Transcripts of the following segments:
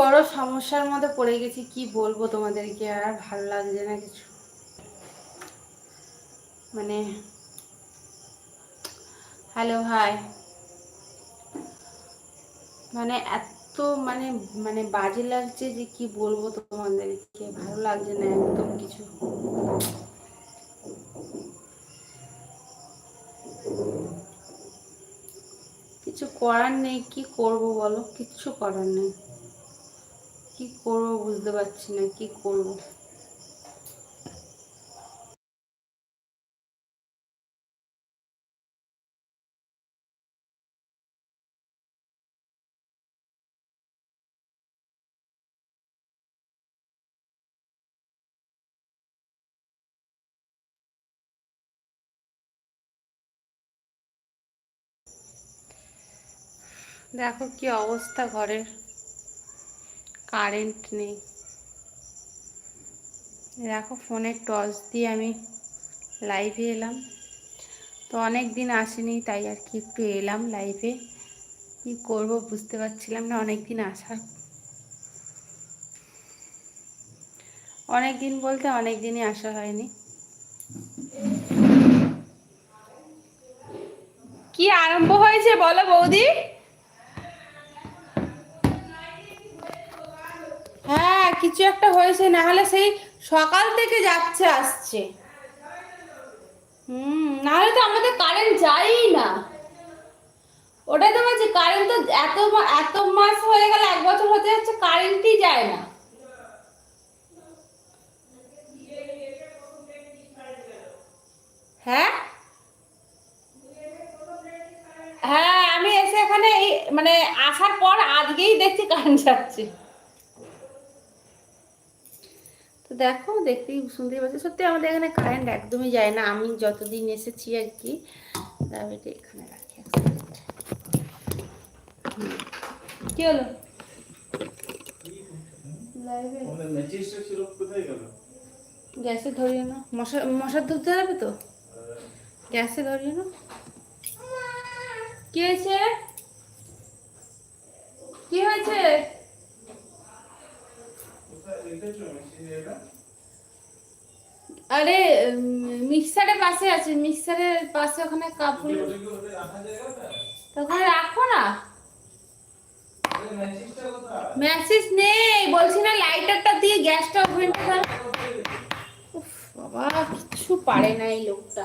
বড় সমস্যার মধ্যে পড়ে গেছি, কি বলব তোমাদেরকে? আর ভালো লাগছে না কিছু। মানে হ্যালো হাই মানে এত মানে মানে বাজে লাগছে যে কি বলব তোমাদেরকে? ভালো লাগছে না একদম কিছু। কিছু করার নেই, কি করব বলো? কিচ্ছু করার নেই। কি করব বুঝতে পারছি না কি করব? দেখো কি অবস্থা ঘরের। কারেন্ট নেই। দেখো ফোনের টর্চ দিয়ে আমি লাইভে এলাম। তো অনেক দিন আসেনি, তাই আর কি একটু এলাম লাইভে। কি করব বুঝতে পারছিলাম না অনেক দিন আসার। অনেক দিন বলতে অনেক দিনই আসা হয়নি। কি আরম্ভ হয়েছে বলো বৌদি? হ্যাঁ কিছু একটা হয়েছে, না হলে সেই সকাল থেকে যাচ্ছে, আসছে। হুম, না হলে তো আমাদের কারেন্ট যায়ই না। ওটাই তো বলছি কারেন্ট তো এত এত মাস হয়ে গেল, এক বছর হতে যাচ্ছে কারেন্টই যায় না। হ্যাঁ? হ্যাঁ আমি এসে এখানে মানে আসার পর আজকেই দেখছি কারেন্ট যাচ্ছে তো দেখো দেখতেই শুনতেই পাচ্ছি। সত্যি আমাদের এখানে কারেন্ট একদমই যায় না। আমি যতদিন এসেছি আর কি এটা এখানে রাখি। কি হলো? গ্যাসে ধরিয়ে নাও মশা মশার দুধ যাবে তো? গ্যাসে ধরিয়ে নাও কি হয়েছে? কি হয়েছে? আরে মিক্সারের পাশে আছে, মিক্সারের পাশে ওখানে কাপড় ওটা রাখা না। মেসেজ নেই, বলছি না লাইটারটা দিয়ে গ্যাসটা ওভেনটা বাবা, কিচ্ছু পারে না এই লোকটা।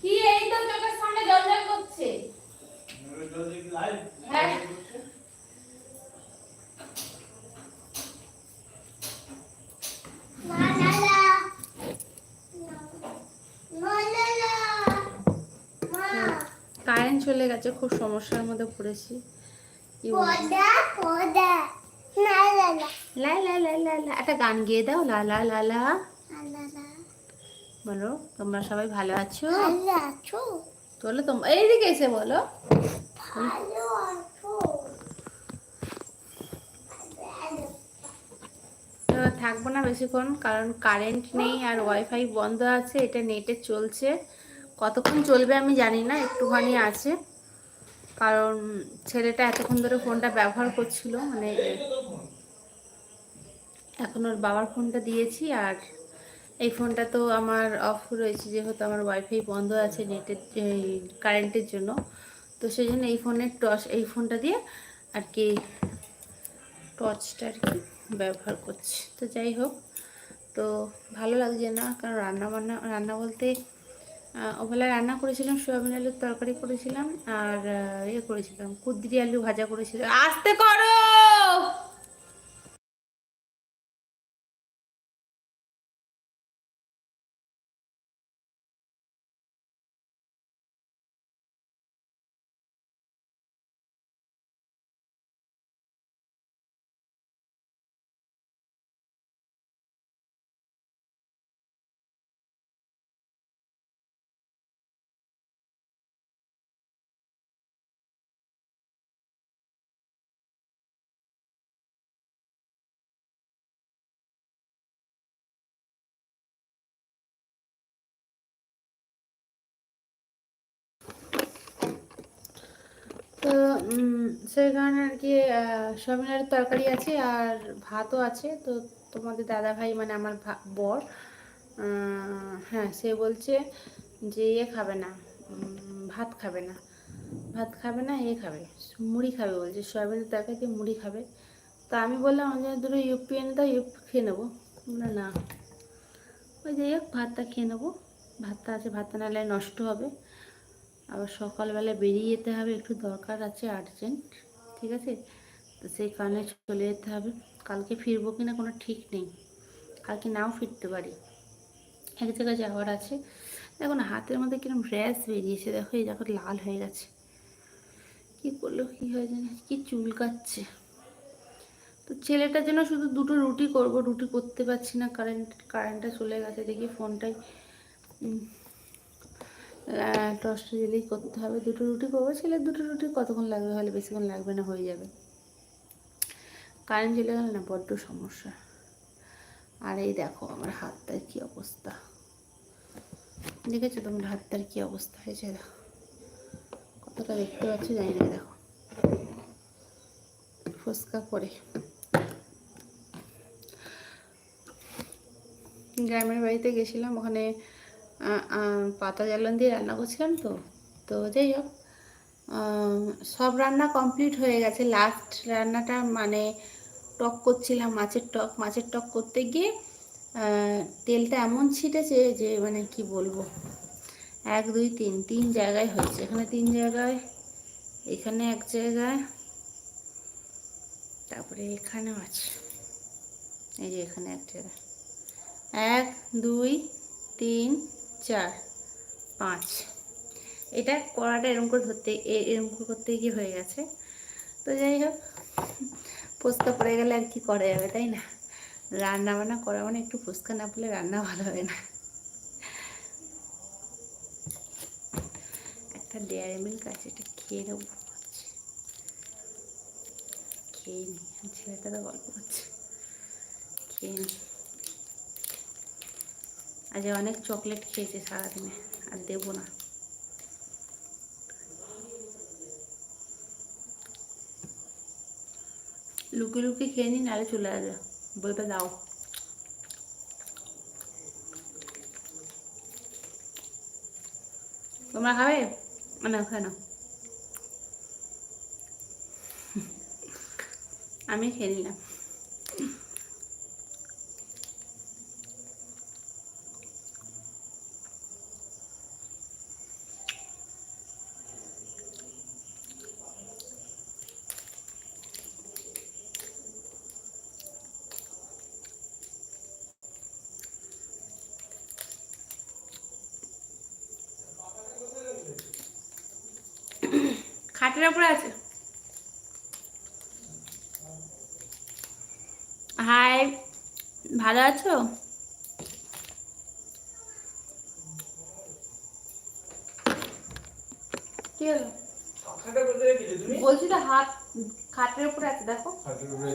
কি এই তো চোখের সামনে জল করছে ওটা দেখি লাইভ হ্যাঁ। চলে গেছে খুব সমস্যার মধ্যে পড়েছি। একটা গান গেয়ে দাও লা লা লা লা। বলো তোমরা সবাই ভালো আছো? বলো তোমরা এইদিকে এসে বলো। তো থাকব না বেশিক্ষণ কারণ কারেন্ট নেই আর ওয়াইফাই বন্ধ আছে এটা নেটে চলছে। কতক্ষণ চলবে আমি জানি না একটুখানি আছে। কারণ ছেলেটা এতক্ষণ ধরে ফোনটা ব্যবহার করছিল মানে এখন ওর বাবার ফোনটা দিয়েছি আর এই ফোনটা তো আমার অফ রয়েছে যেহেতু আমার ওয়াইফাই বন্ধ আছে নেটের কারেন্টের জন্য। তো সেই জন্য এই ফোনের টর্চ এই ফোনটা দিয়ে আর কি টর্চটা আর কি ব্যবহার করছি। তো যাই হোক, তো ভালো লাগছে না, কারণ রান্না বান্না রান্না বলতে ওবেলা রান্না করেছিলাম, সোয়াবিন আলুর তরকারি করেছিলাম আর ইয়ে করেছিলাম, কুদ্রি আলু ভাজা করেছিলাম। আসতে করো! তো সেই কারণে আর কি সবিনের তরকারি আছে আর ভাতও আছে। তো তোমাদের দাদা ভাই মানে আমার বর হ্যাঁ সে বলছে যে ইয়ে খাবে না ভাত খাবে না। ভাত খাবে না, এ খাবে। মুড়ি খাবে বলছে। সয়াবিনের তরকারি দিয়ে মুড়ি খাবে। তা আমি বললাম, আমি দুটো ইউপি এনে দাও, ইউপি খেয়ে নেব। না। না ওই হোক, ভাতটা খেয়ে নেব। ভাতটা আছে, ভাতটা নাহলে নষ্ট হবে। আবার সকালবেলা বেরিয়ে যেতে হবে, একটু দরকার আছে আর্জেন্ট ঠিক আছে? তো সেই কারণে চলে যেতে হবে। কালকে ফিরবো কি না কোনো ঠিক নেই। কালকে নাও ফিরতে পারি। এক জায়গায় যাওয়ার আছে। দেখো না, হাতের মধ্যে কীরকম র্যাশ বেরিয়েছে, দেখো এই দেখো লাল হয়ে গেছে। কি করল, কি হয় জানি, কি চুলকাচ্ছে। তো ছেলেটার জন্য শুধু দুটো রুটি করব, রুটি করতে পারছি না কারেন্ট কারেন্টটা চলে গেছে, দেখি ফোনটাই টসটা দিলেই করতে হবে। দুটো রুটি করব, ছেলের দুটো রুটি কতক্ষণ লাগবে হলে বেশিক্ষণ লাগবে না, হয়ে যাবে। কারেন্ট চলে গেলে না, বড্ড সমস্যা। আর এই দেখো আমার হাতটার কি অবস্থা। দেখেছ তোমার হাতটার কি অবস্থা হয়েছে? দেখো কতটা দেখতে পাচ্ছ জানি না, দেখো। ফুসকা করে গ্রামের বাড়িতে গেছিলাম, ওখানে পাতা জ্বালন দিয়ে রান্না করছিলাম তো তো যাই হোক সব রান্না কমপ্লিট হয়ে গেছে। লাস্ট রান্নাটা মানে টক করছিলাম, মাছের টক। মাছের টক করতে গিয়ে তেলটা এমন ছিটেছে যে মানে কি বলব, এক, দুই, তিন তিন জায়গায় হয়েছে। এখানে তিন জায়গায়, এখানে এক জায়গায়, তারপরে এখানেও আছে। এই যে এখানে এক জায়গায়। এক, দুই, তিন চার, পাঁচ। এটা কড়াটা এরম করে ধরতে, এ- এরকম করে করতে গিয়ে হয়ে গেছে। তো যাই হোক ফুচকা পড়ে গেলে আর কি করা যাবে, তাই না? রান্না বান্না করা মানে একটু ফুচকা না পড়লে রান্না ভালো হয় না। একটা ডেয়ারি মিল্ক আছে, এটা খেয়ে নেব খেয়ে নি, ছেলেটা তো গল্প করছে। খেয়ে নি। আজ অনেক চকলেট খেয়েছে সারাদিনে, আর দেবো না। লুকিয়ে লুকিয়ে খেয়ে নি, নাহলে চলে আসবে। বলবে, দাও। তোমরা খাবে? না খায় না। আমি খেয়ে নিলাম। খাটের উপরে আছে। হাই ভালো আছো? কি হলো? বলছি তো হাত খাটের উপরে আছে দেখো। খাটের উপরে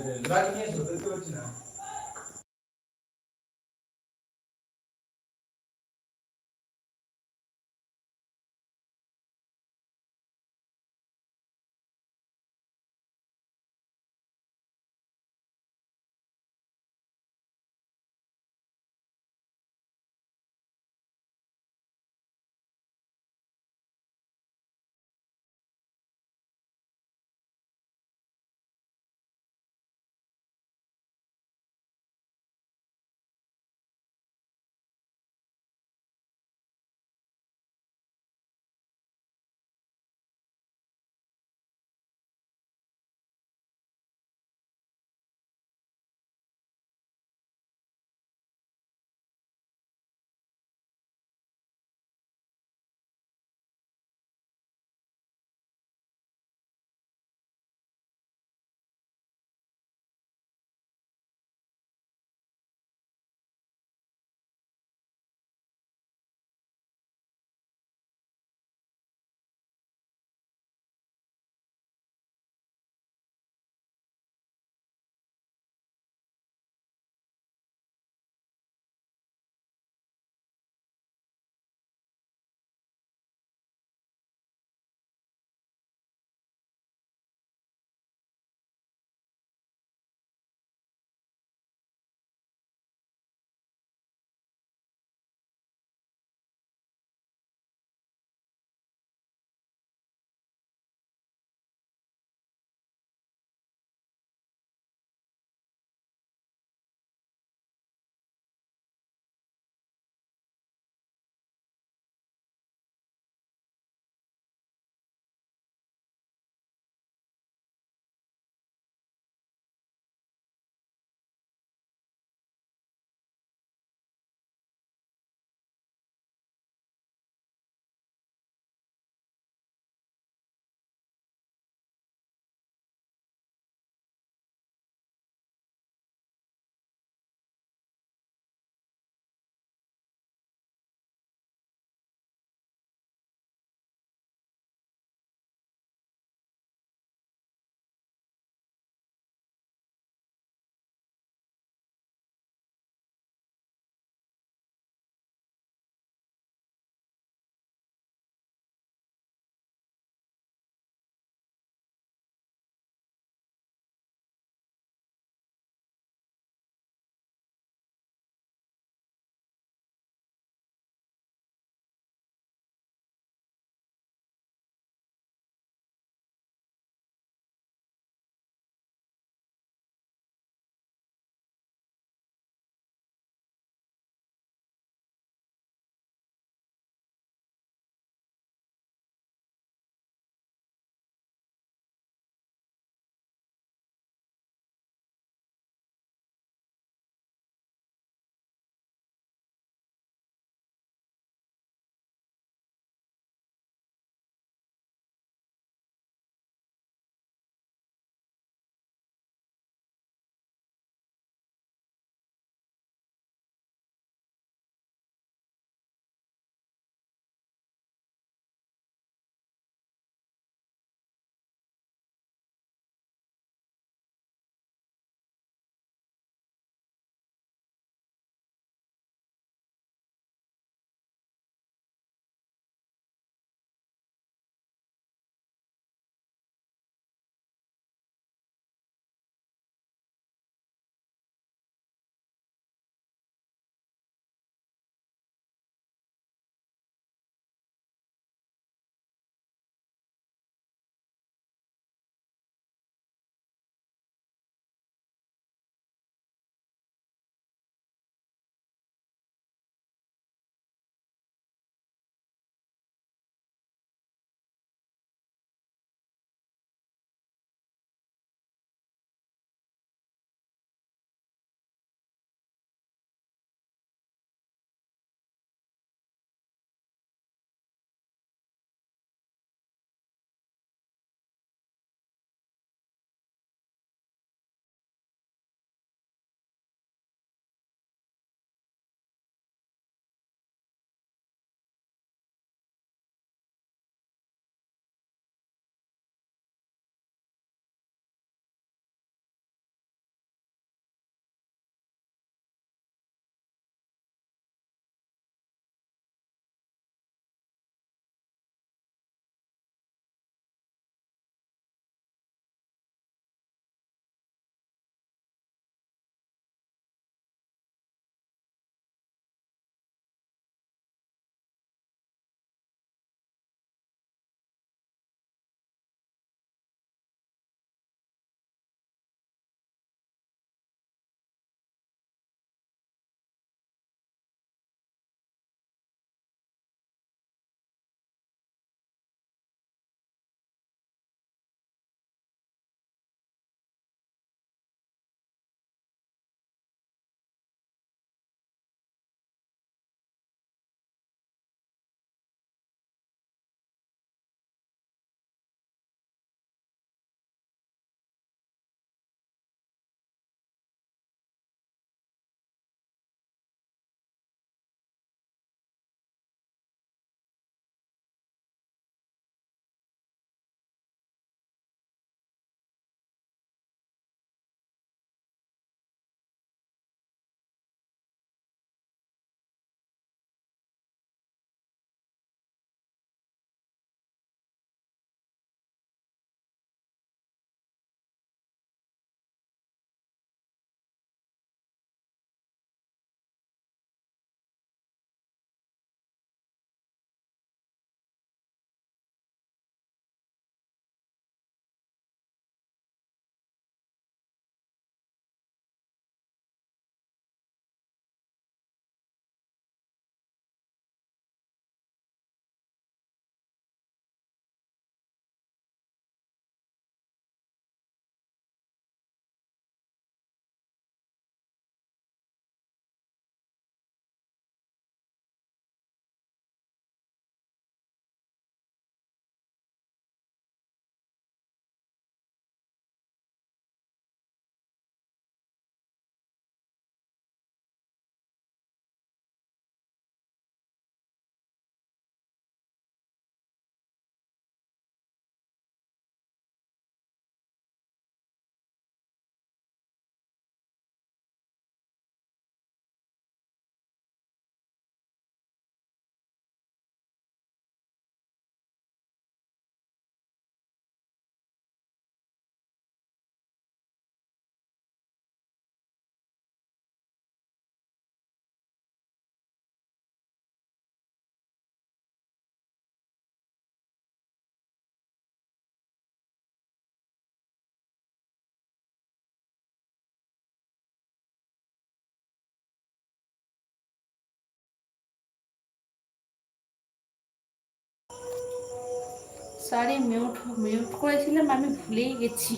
সরি মিউট মিউট করেছিলাম, আমি ভুলেই গেছি।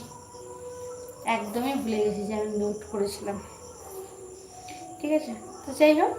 একদমই ভুলে গেছি যে আমি মিউট করেছিলাম। ঠিক আছে? তো যাই হোক